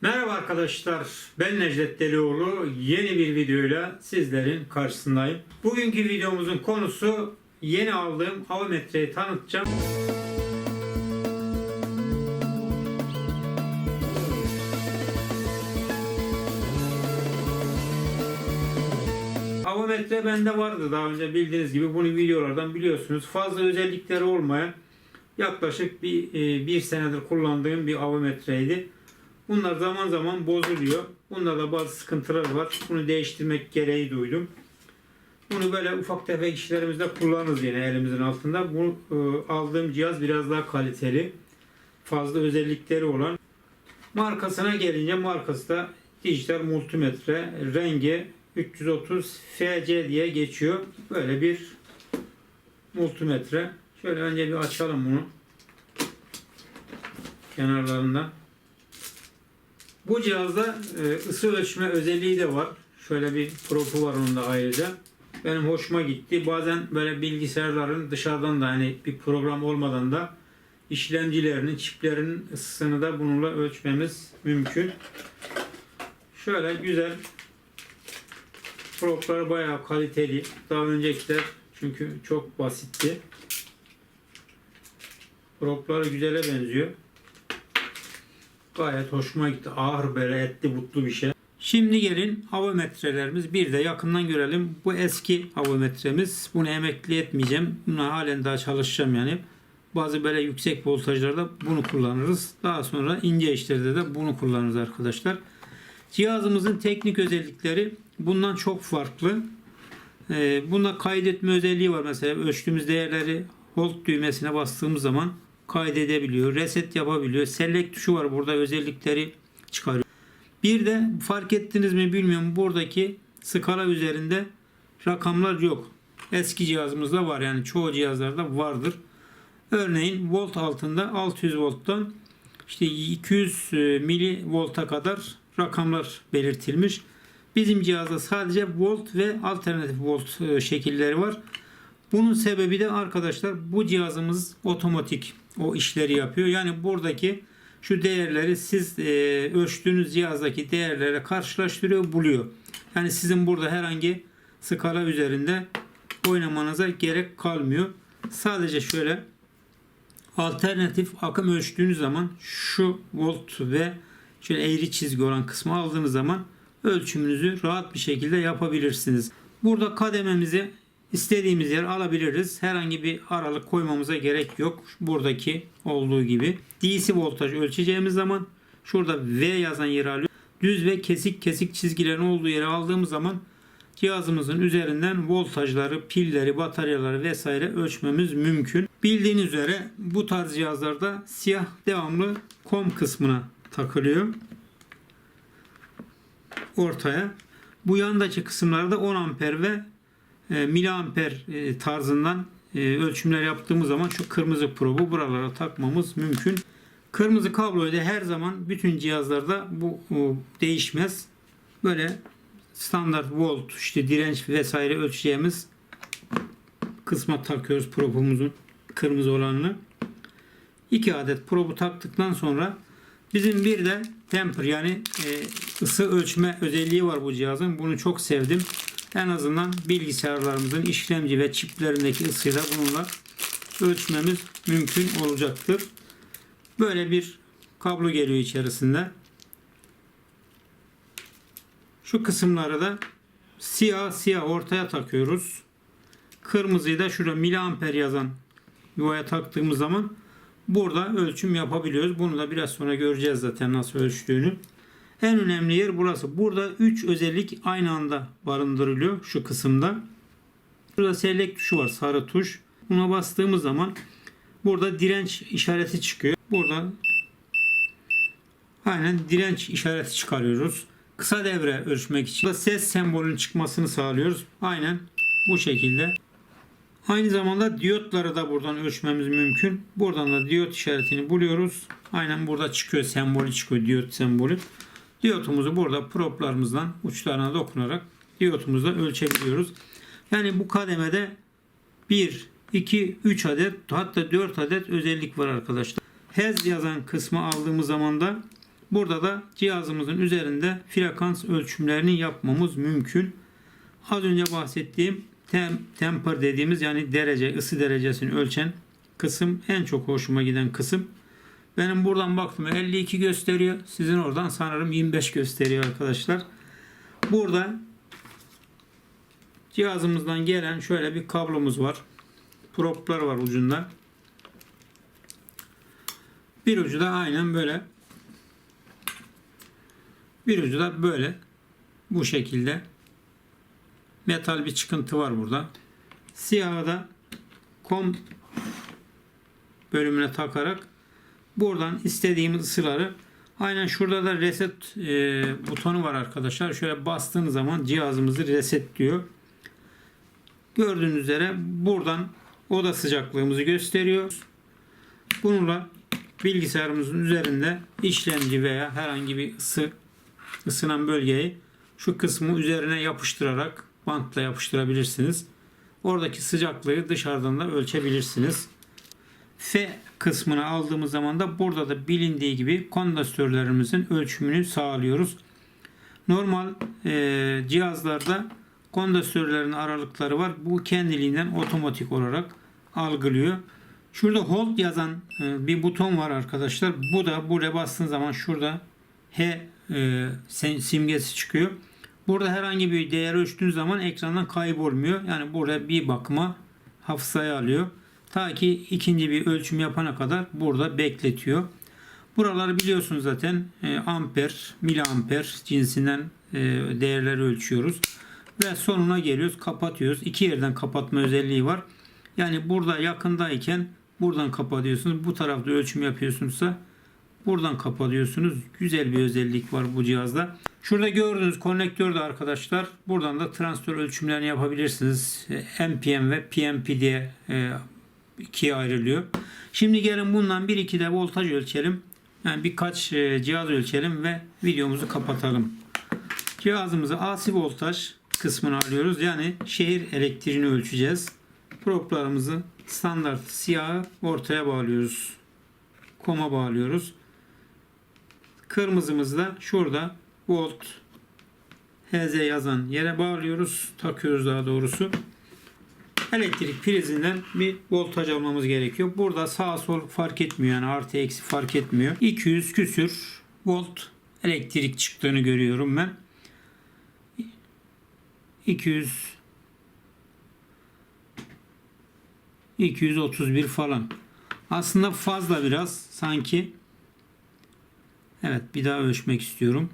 Merhaba arkadaşlar, ben Necdet Delioğlu. Yeni bir videoyla sizlerin karşısındayım. Bugünkü videomuzun konusu yeni aldığım avometreyi tanıtacağım. Avometre bende vardı daha önce bildiğiniz gibi bunu videolardan biliyorsunuz. Fazla özellikleri olmayan yaklaşık bir, e, bir senedir kullandığım bir avometreydi. Bunlar zaman zaman bozuluyor. Bunda bazı sıkıntılar var. Bunu değiştirmek gereği duydum. Bunu böyle ufak tefek işlerimizde kullanırız yine elimizin altında. Bu e, aldığım cihaz biraz daha kaliteli. Fazla özellikleri olan. Markasına gelince markası da dijital multimetre rengi 330 FC diye geçiyor. Böyle bir multimetre. Şöyle önce bir açalım bunu. Kenarlarından. Bu cihazda e, ısı ölçme özelliği de var. Şöyle bir propu var onun da ayrıca. Benim hoşuma gitti. Bazen böyle bilgisayarların dışarıdan da hani bir program olmadan da işlemcilerinin, çiplerinin ısısını da bununla ölçmemiz mümkün. Şöyle güzel proplar bayağı kaliteli. Daha öncekiler çünkü çok basitti. Proplar güzele benziyor. Gayet hoşuma gitti. Ağır böyle etli butlu bir şey. Şimdi gelin avometrelerimiz bir de yakından görelim. Bu eski avometremiz. Bunu emekli etmeyeceğim. Buna halen daha çalışacağım yani. Bazı böyle yüksek voltajlarda bunu kullanırız. Daha sonra ince işlerde de bunu kullanırız arkadaşlar. Cihazımızın teknik özellikleri bundan çok farklı. Ee, bunda kaydetme özelliği var. Mesela ölçtüğümüz değerleri hold düğmesine bastığımız zaman kaydedebiliyor. Reset yapabiliyor. Select tuşu var burada özellikleri çıkarıyor. Bir de fark ettiniz mi bilmiyorum buradaki skala üzerinde rakamlar yok. Eski cihazımızda var yani çoğu cihazlarda vardır. Örneğin volt altında 600 volttan işte 200 milivolta kadar rakamlar belirtilmiş. Bizim cihazda sadece volt ve alternatif volt e, şekilleri var. Bunun sebebi de arkadaşlar bu cihazımız otomatik o işleri yapıyor. Yani buradaki şu değerleri siz e, ölçtüğünüz cihazdaki değerlere karşılaştırıyor, buluyor. Yani sizin burada herhangi skala üzerinde oynamanıza gerek kalmıyor. Sadece şöyle alternatif akım ölçtüğünüz zaman şu volt ve şöyle eğri çizgi olan kısmı aldığınız zaman ölçümünüzü rahat bir şekilde yapabilirsiniz. Burada kadememizi istediğimiz yer alabiliriz. Herhangi bir aralık koymamıza gerek yok. Buradaki olduğu gibi. DC voltaj ölçeceğimiz zaman şurada V yazan yeri alıyor. Düz ve kesik kesik çizgilerin olduğu yere aldığımız zaman cihazımızın üzerinden voltajları, pilleri, bataryaları vesaire ölçmemiz mümkün. Bildiğiniz üzere bu tarz cihazlarda siyah devamlı kom kısmına takılıyor. Ortaya. Bu yandaki kısımlarda 10 amper ve miliamper e, tarzından e, ölçümler yaptığımız zaman şu kırmızı probu buralara takmamız mümkün. Kırmızı kabloyu da her zaman bütün cihazlarda bu değişmez. Böyle standart volt, işte direnç vesaire ölçeceğimiz kısma takıyoruz probumuzun kırmızı olanını. 2 adet probu taktıktan sonra bizim bir de temper yani ısı ölçme özelliği var bu cihazın. Bunu çok sevdim. En azından bilgisayarlarımızın işlemci ve çiplerindeki ısıyı da bununla ölçmemiz mümkün olacaktır. Böyle bir kablo geliyor içerisinde. Şu kısımları da siyah siyah ortaya takıyoruz. Kırmızıyı da şurada miliamper yazan yuvaya taktığımız zaman burada ölçüm yapabiliyoruz. Bunu da biraz sonra göreceğiz zaten nasıl ölçtüğünü. En önemli yer burası. Burada 3 özellik aynı anda barındırılıyor şu kısımda. Burada select tuşu var sarı tuş. Buna bastığımız zaman burada direnç işareti çıkıyor. Burada aynen direnç işareti çıkarıyoruz. Kısa devre ölçmek için burada ses sembolünün çıkmasını sağlıyoruz. Aynen bu şekilde. Aynı zamanda diyotları da buradan ölçmemiz mümkün. Buradan da diyot işaretini buluyoruz. Aynen burada çıkıyor sembolü çıkıyor diyot sembolü. Diyotumuzu burada proplarımızdan uçlarına dokunarak diyotumuzda ölçebiliyoruz. Yani bu kademede 1, 2, 3 adet hatta 4 adet özellik var arkadaşlar. Hez yazan kısmı aldığımız zaman da Burada da cihazımızın üzerinde frekans ölçümlerini yapmamız mümkün. Az önce bahsettiğim tem, temper dediğimiz yani derece, ısı derecesini ölçen kısım en çok hoşuma giden kısım. Benim buradan baktım 52 gösteriyor. Sizin oradan sanırım 25 gösteriyor arkadaşlar. Burada cihazımızdan gelen şöyle bir kablomuz var. Proplar var ucunda. Bir ucu da aynen böyle. Bir ucu da böyle. Bu şekilde. Metal bir çıkıntı var burada. Siyahı da kom bölümüne takarak buradan istediğimiz ısıları aynen şurada da reset e, butonu var arkadaşlar. Şöyle bastığınız zaman cihazımızı resetliyor. Gördüğünüz üzere buradan oda sıcaklığımızı gösteriyor. Bununla bilgisayarımızın üzerinde işlemci veya herhangi bir ısı ısınan bölgeyi şu kısmı üzerine yapıştırarak bantla yapıştırabilirsiniz. Oradaki sıcaklığı dışarıdan da ölçebilirsiniz. F kısmını aldığımız zaman da burada da bilindiği gibi kondansatörlerimizin ölçümünü sağlıyoruz. Normal e, cihazlarda kondansatörlerin aralıkları var. Bu kendiliğinden otomatik olarak algılıyor. Şurada hold yazan e, bir buton var arkadaşlar. Bu da buraya bastığınız zaman şurada H e, simgesi çıkıyor. Burada herhangi bir değer ölçtüğünüz zaman ekrandan kaybolmuyor. Yani burada bir bakıma hafızaya alıyor. Ta ki ikinci bir ölçüm yapana kadar burada bekletiyor. Buraları biliyorsunuz zaten e, amper, miliamper cinsinden e, değerleri ölçüyoruz. Ve sonuna geliyoruz kapatıyoruz. İki yerden kapatma özelliği var. Yani burada yakındayken buradan kapatıyorsunuz. Bu tarafta ölçüm yapıyorsunuzsa buradan kapatıyorsunuz. Güzel bir özellik var bu cihazda. Şurada gördüğünüz konnektör de arkadaşlar. Buradan da transistör ölçümlerini yapabilirsiniz. NPM ve PNP diye e, ikiye ayrılıyor. Şimdi gelin bundan bir iki de voltaj ölçelim. Yani birkaç e, cihaz ölçelim ve videomuzu kapatalım. Cihazımızı AC voltaj kısmını alıyoruz. Yani şehir elektriğini ölçeceğiz. Proplarımızı standart siyahı ortaya bağlıyoruz. Koma bağlıyoruz. Kırmızımızı da şurada volt HZ yazan yere bağlıyoruz. Takıyoruz daha doğrusu. Elektrik prizinden bir voltaj almamız gerekiyor. Burada sağ sol fark etmiyor. Yani artı eksi fark etmiyor. 200 küsür volt elektrik çıktığını görüyorum ben. 200 231 falan. Aslında fazla biraz sanki. Evet bir daha ölçmek istiyorum.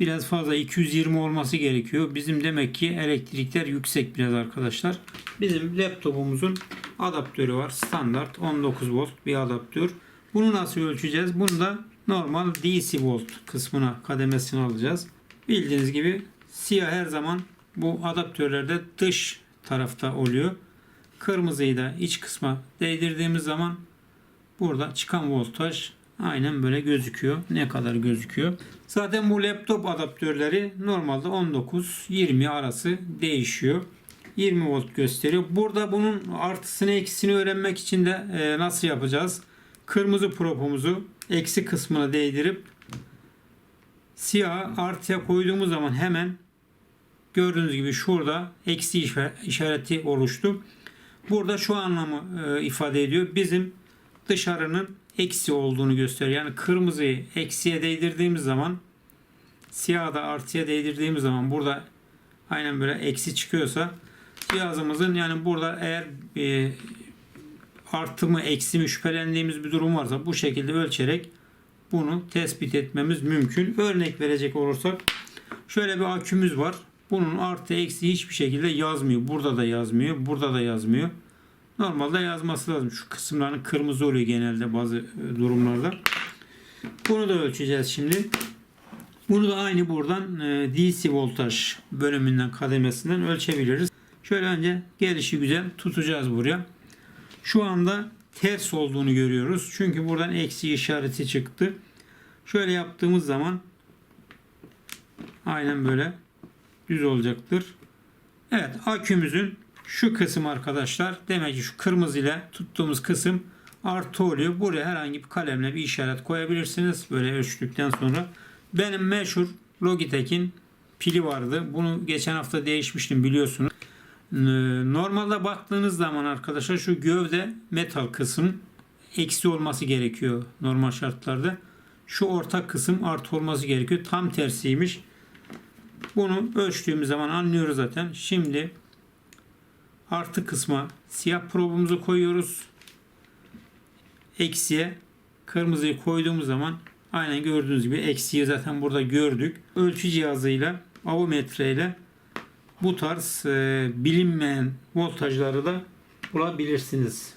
Biraz fazla 220 olması gerekiyor. Bizim demek ki elektrikler yüksek biraz arkadaşlar. Bizim laptopumuzun adaptörü var. Standart 19 volt bir adaptör. Bunu nasıl ölçeceğiz? Bunu da normal DC volt kısmına kademesini alacağız. Bildiğiniz gibi siyah her zaman bu adaptörlerde dış tarafta oluyor. Kırmızıyı da iç kısma değdirdiğimiz zaman burada çıkan voltaj aynen böyle gözüküyor. Ne kadar gözüküyor? Zaten bu laptop adaptörleri normalde 19-20 arası değişiyor. 20 volt gösteriyor. Burada bunun artısını eksisini öğrenmek için de e, nasıl yapacağız? Kırmızı propumuzu eksi kısmına değdirip siyah artıya koyduğumuz zaman hemen gördüğünüz gibi şurada eksi işareti oluştu. Burada şu anlamı e, ifade ediyor. Bizim dışarının eksi olduğunu gösteriyor. Yani kırmızıyı eksiye değdirdiğimiz zaman siyahı da artıya değdirdiğimiz zaman burada aynen böyle eksi çıkıyorsa cihazımızın yani burada eğer e, artı mı eksi mi şüphelendiğimiz bir durum varsa bu şekilde ölçerek bunu tespit etmemiz mümkün. Örnek verecek olursak şöyle bir akümüz var. Bunun artı eksi hiçbir şekilde yazmıyor. Burada da yazmıyor. Burada da yazmıyor. Normalde yazması lazım. Şu kısımların kırmızı oluyor genelde bazı e, durumlarda. Bunu da ölçeceğiz şimdi. Bunu da aynı buradan e, DC voltaj bölümünden kademesinden ölçebiliriz. Şöyle önce gelişi güzel tutacağız buraya. Şu anda ters olduğunu görüyoruz. Çünkü buradan eksi işareti çıktı. Şöyle yaptığımız zaman aynen böyle düz olacaktır. Evet akümüzün şu kısım arkadaşlar demek ki şu kırmızı ile tuttuğumuz kısım artı oluyor. Buraya herhangi bir kalemle bir işaret koyabilirsiniz. Böyle ölçtükten sonra. Benim meşhur Logitech'in pili vardı. Bunu geçen hafta değişmiştim biliyorsunuz. Normalde baktığınız zaman arkadaşlar şu gövde metal kısım eksi olması gerekiyor normal şartlarda. Şu ortak kısım artı olması gerekiyor. Tam tersiymiş. Bunu ölçtüğümüz zaman anlıyoruz zaten. Şimdi artı kısma siyah probumuzu koyuyoruz. Eksiye kırmızıyı koyduğumuz zaman aynen gördüğünüz gibi eksiği zaten burada gördük. Ölçü cihazıyla avometre ile bu tarz e, bilinmeyen voltajları da bulabilirsiniz.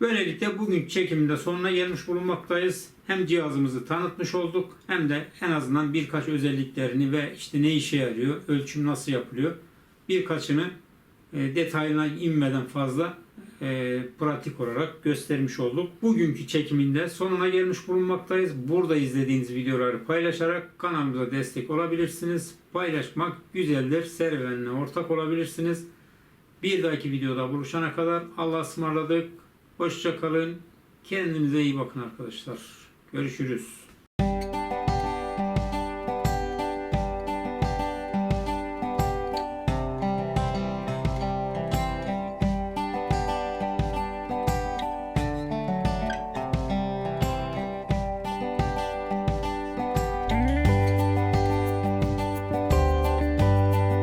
Böylelikle bugün çekiminde sonuna gelmiş bulunmaktayız. Hem cihazımızı tanıtmış olduk hem de en azından birkaç özelliklerini ve işte ne işe yarıyor, ölçüm nasıl yapılıyor birkaçını detayına inmeden fazla e, pratik olarak göstermiş olduk. Bugünkü çekiminde sonuna gelmiş bulunmaktayız. Burada izlediğiniz videoları paylaşarak kanalımıza destek olabilirsiniz. Paylaşmak güzeldir. Serüvenine ortak olabilirsiniz. Bir dahaki videoda buluşana kadar Allah'a ısmarladık. Hoşça kalın. Kendinize iyi bakın arkadaşlar. Görüşürüz.